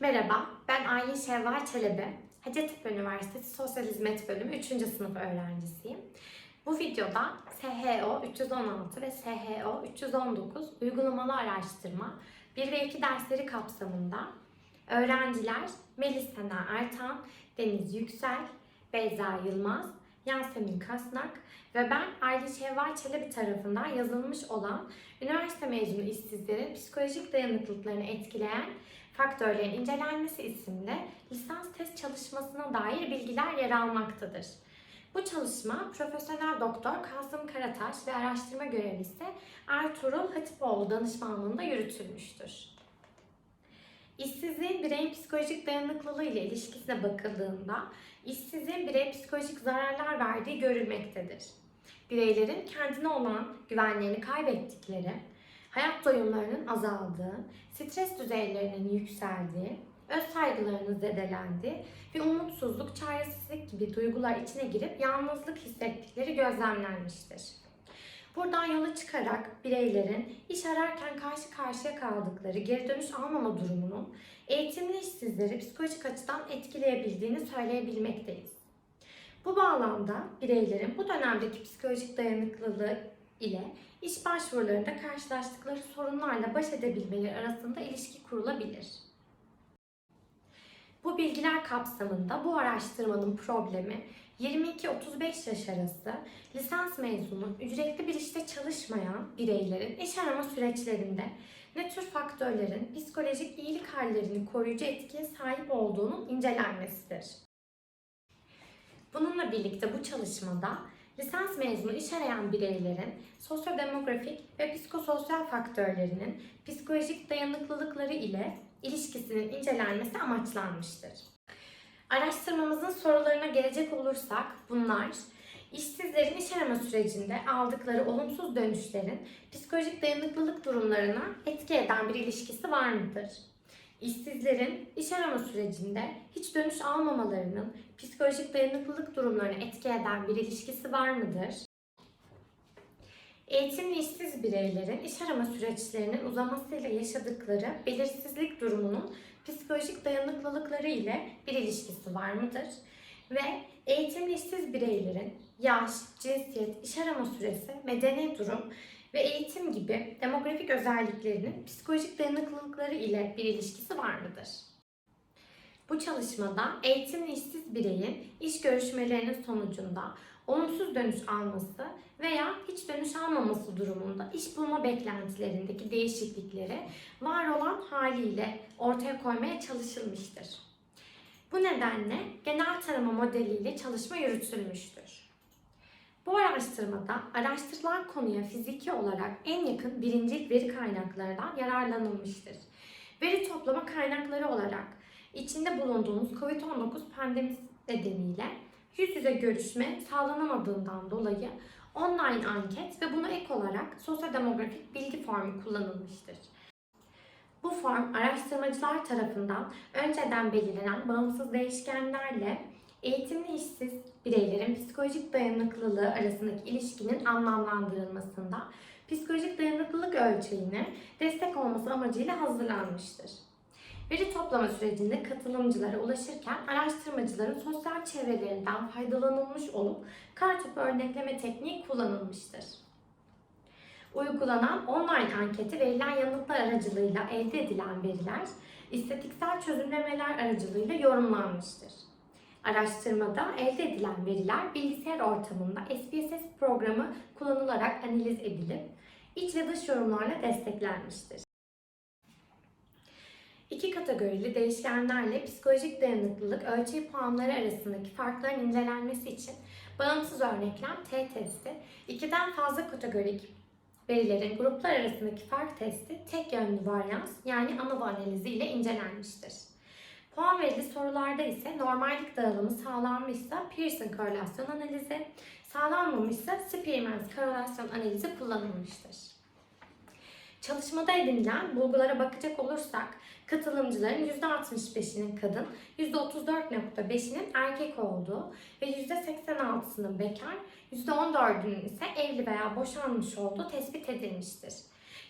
Merhaba, ben Aylin Şevval Çelebi. Hacettepe Üniversitesi Sosyal Hizmet Bölümü 3. sınıf öğrencisiyim. Bu videoda SHO 316 ve SHO 319 uygulamalı araştırma 1 ve 2 dersleri kapsamında öğrenciler Melis Sena Ertan, Deniz Yüksel, Beyza Yılmaz, Yasemin Kasnak ve ben Aylin Şevval Çelebi tarafından yazılmış olan üniversite mezunu işsizlerin psikolojik dayanıklılıklarını etkileyen faktörlerin incelenmesi isimli lisans test çalışmasına dair bilgiler yer almaktadır. Bu çalışma Profesyonel Doktor Kasım Karataş ve araştırma görevlisi Ertuğrul Hatipoğlu danışmanlığında yürütülmüştür. İşsizliğin bireyin psikolojik dayanıklılığı ile ilişkisine bakıldığında işsizliğin bireye psikolojik zararlar verdiği görülmektedir. Bireylerin kendine olan güvenlerini kaybettikleri, hayat doyumlarının azaldığı, stres düzeylerinin yükseldiği, öz saygılarının zedelendiği ve umutsuzluk, çaresizlik gibi duygular içine girip yalnızlık hissettikleri gözlemlenmiştir. Buradan yola çıkarak bireylerin iş ararken karşı karşıya kaldıkları geri dönüş almama durumunun eğitimli işsizleri psikolojik açıdan etkileyebildiğini söyleyebilmekteyiz. Bu bağlamda bireylerin bu dönemdeki psikolojik dayanıklılığı ile iş başvurularında karşılaştıkları sorunlarla baş edebilmeleri arasında ilişki kurulabilir. Bu bilgiler kapsamında bu araştırmanın problemi 22-35 yaş arası lisans mezunu ücretli bir işte çalışmayan bireylerin iş arama süreçlerinde ne tür faktörlerin psikolojik iyilik hallerini koruyucu etkiye sahip olduğunun incelenmesidir. Bununla birlikte bu çalışmada lisans mezunu iş arayan bireylerin sosyodemografik ve psikososyal faktörlerinin psikolojik dayanıklılıkları ile ilişkisinin incelenmesi amaçlanmıştır. Araştırmamızın sorularına gelecek olursak bunlar işsizlerin iş arama sürecinde aldıkları olumsuz dönüşlerin psikolojik dayanıklılık durumlarına etki eden bir ilişkisi var mıdır? İşsizlerin iş arama sürecinde hiç dönüş almamalarının psikolojik dayanıklılık durumlarına etki eden bir ilişkisi var mıdır? Eğitimli işsiz bireylerin iş arama süreçlerinin uzamasıyla yaşadıkları belirsizlik durumunun psikolojik dayanıklılıkları ile bir ilişkisi var mıdır? Ve eğitimli işsiz bireylerin yaş, cinsiyet, iş arama süresi, medeni durum ve eğitim gibi demografik özelliklerinin psikolojik dayanıklılıkları ile bir ilişkisi var mıdır? Bu çalışmada eğitimli işsiz bireyin iş görüşmelerinin sonucunda olumsuz dönüş alması veya hiç dönüş almaması durumunda iş bulma beklentilerindeki değişiklikleri var olan haliyle ortaya koymaya çalışılmıştır. Bu nedenle genel tarama modeliyle çalışma yürütülmüştür. Bu araştırmada araştırılan konuya fiziki olarak en yakın birincil veri kaynaklarından yararlanılmıştır. Veri toplama kaynakları olarak içinde bulunduğumuz COVID-19 pandemisi nedeniyle yüz yüze görüşme sağlanamadığından dolayı online anket ve buna ek olarak sosyodemografik bilgi formu kullanılmıştır. Bu form araştırmacılar tarafından önceden belirlenen bağımsız değişkenlerle eğitimli işsiz bireylerin psikolojik dayanıklılığı arasındaki ilişkinin anlamlandırılmasında psikolojik dayanıklılık ölçeğine destek olması amacıyla hazırlanmıştır. Veri toplama sürecinde katılımcılara ulaşırken araştırmacıların sosyal çevrelerinden faydalanılmış olup kartopu örnekleme tekniği kullanılmıştır. Uygulanan online anketi verilen yanıtlar aracılığıyla elde edilen veriler istatistiksel çözümlemeler aracılığıyla yorumlanmıştır. Araştırmada elde edilen veriler bilgisayar ortamında SPSS programı kullanılarak analiz edilip iç ve dış yorumlarla desteklenmiştir. İki kategorili değişkenlerle psikolojik dayanıklılık ölçeği puanları arasındaki farkların incelenmesi için bağımsız örneklem T testi, ikiden fazla kategorik verilerin gruplar arasındaki fark testi tek yönlü varyans yani ANOVA analizi ile incelenmiştir. Puan verili sorularda ise normallik dağılımı sağlanmışsa Pearson korelasyon analizi, sağlanmamışsa Spearman's korelasyon analizi kullanılmıştır. Çalışmada edinilen bulgulara bakacak olursak katılımcıların %65'inin kadın, %34.5'inin erkek olduğu ve %86'sının bekar, %14'ünün ise evli veya boşanmış olduğu tespit edilmiştir.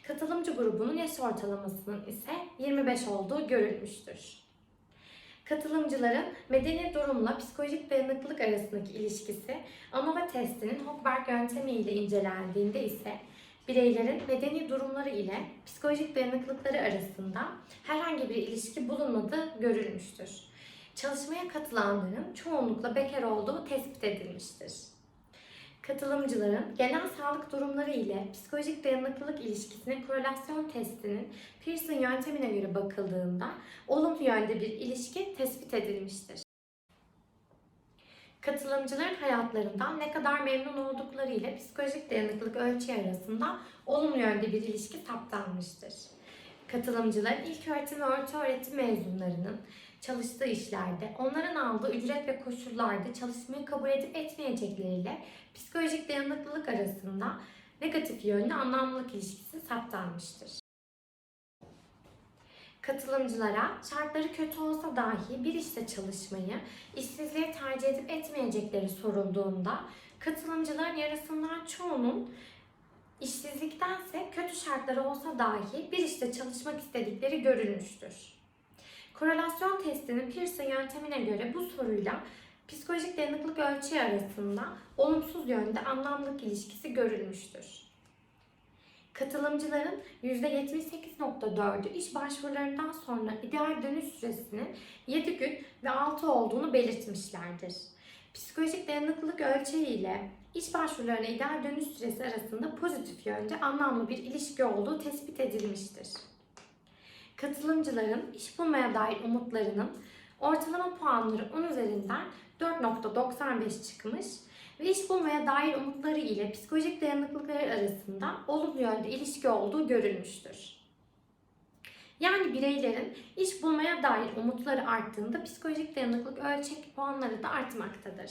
Katılımcı grubunun yaş ortalamasının ise 25 olduğu görülmüştür. Katılımcıların medeni durumla psikolojik dayanıklılık arasındaki ilişkisi ANOVA testinin Hochberg yöntemi ile incelendiğinde ise bireylerin medeni durumları ile psikolojik dayanıklılıkları arasında herhangi bir ilişki bulunmadığı görülmüştür. Çalışmaya katılanların çoğunlukla bekar olduğu tespit edilmiştir. Katılımcıların genel sağlık durumları ile psikolojik dayanıklılık ilişkisinin korelasyon testinin Pearson yöntemine göre bakıldığında olumlu yönde bir ilişki tespit edilmiştir. Katılımcıların hayatlarından ne kadar memnun oldukları ile psikolojik dayanıklılık ölçeği arasında olumlu yönde bir ilişki saptanmıştır. Katılımcıların ilk öğretim ve orta öğretim mezunlarının çalıştığı işlerde onların aldığı ücret ve koşullarda çalışmayı kabul edip etmeyecekleriyle psikolojik dayanıklılık arasında negatif yönde anlamlılık ilişkisi saptanmıştır. Katılımcılara şartları kötü olsa dahi bir işte çalışmayı, işsizliği tercih edip etmeyecekleri sorulduğunda katılımcıların yarısından çoğunun işsizliktense kötü şartları olsa dahi bir işte çalışmak istedikleri görülmüştür. Korelasyon testinin Pearson yöntemine göre bu soruyla psikolojik dayanıklılık ölçeği arasında olumsuz yönde anlamlılık ilişkisi görülmüştür. Katılımcıların %78.4'ü iş başvurularından sonra ideal dönüş süresinin 7 gün ve 6 olduğunu belirtmişlerdir. Psikolojik dayanıklılık ölçeği ile iş başvurularına ideal dönüş süresi arasında pozitif yönde anlamlı bir ilişki olduğu tespit edilmiştir. Katılımcıların iş bulmaya dair umutlarının ortalama puanları 10 üzerinden 4.95 çıkmış ve iş bulmaya dair umutları ile psikolojik dayanıklılıkları arasında olumlu yönde ilişki olduğu görülmüştür. Yani bireylerin iş bulmaya dair umutları arttığında psikolojik dayanıklılık ölçek puanları da artmaktadır.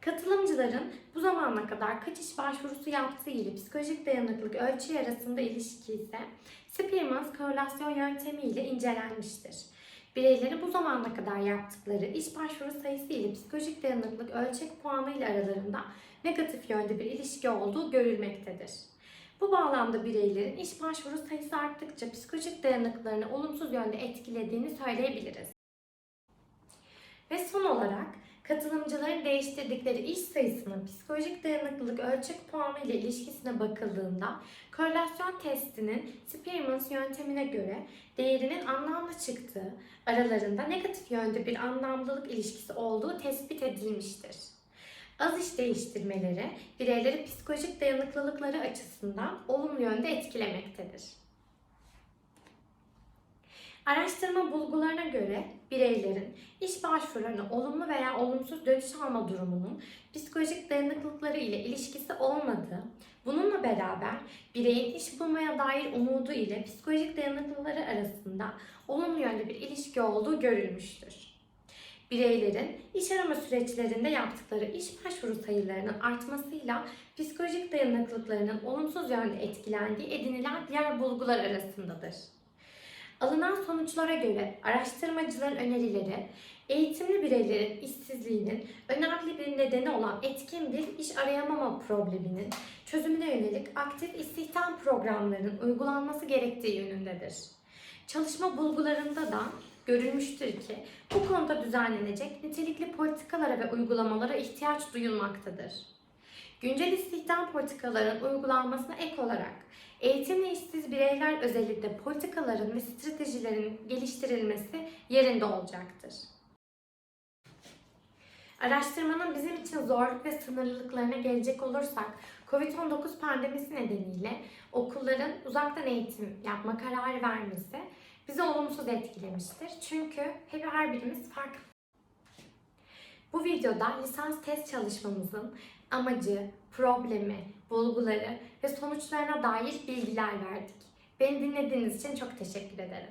Katılımcıların bu zamana kadar kaç iş başvurusu yaptığı ile psikolojik dayanıklılık ölçeği arasında ilişki ise Spearman's korelasyon yöntemi ile incelenmiştir. Bireylerin bu zamana kadar yaptıkları iş başvuru sayısı ile psikolojik dayanıklılık ölçek puanı ile aralarında negatif yönde bir ilişki olduğu görülmektedir. Bu bağlamda bireylerin iş başvuru sayısı arttıkça psikolojik dayanıklarını olumsuz yönde etkilediğini söyleyebiliriz. Ve son olarak katılımcıların değiştirdikleri iş sayısının psikolojik dayanıklılık ölçek puanı ile ilişkisine bakıldığında korelasyon testinin Spearman's yöntemine göre değerinin anlamlı çıktığı, aralarında negatif yönde bir anlamlılık ilişkisi olduğu tespit edilmiştir. Az iş değiştirmeleri bireyleri psikolojik dayanıklılıkları açısından olumlu yönde etkilemektedir. Araştırma bulgularına göre bireylerin iş başvurularına olumlu veya olumsuz dönüş alma durumunun psikolojik dayanıklılıkları ile ilişkisi olmadığı, bununla beraber bireyin iş bulmaya dair umudu ile psikolojik dayanıklılıkları arasında olumlu yönde bir ilişki olduğu görülmüştür. Bireylerin iş arama süreçlerinde yaptıkları iş başvuru sayılarının artmasıyla psikolojik dayanıklılıklarının olumsuz yönde etkilendiği edinilen diğer bulgular arasındadır. Alınan sonuçlara göre araştırmacıların önerileri, eğitimli bireylerin işsizliğinin önemli bir nedeni olan etkin bir iş arayamama probleminin çözümüne yönelik aktif istihdam programlarının uygulanması gerektiği yönündedir. Çalışma bulgularında da görülmüştür ki bu konuda düzenlenecek nitelikli politikalara ve uygulamalara ihtiyaç duyulmaktadır. Güncel istihdam politikalarının uygulanmasına ek olarak eğitimli işsiz bireyler özellikle politikaların ve stratejilerin geliştirilmesi yerinde olacaktır. Araştırmanın bizim için zorluk ve sınırlılıklarına gelecek olursak, COVID-19 pandemisi nedeniyle okulların uzaktan eğitim yapma kararı vermesi bizi olumsuz etkilemiştir. Çünkü hep her birimiz farklı. Bu videoda lisans test çalışmamızın amacı, problemi, bulguları ve sonuçlarına dair bilgiler verdik. Beni dinlediğiniz için çok teşekkür ederim.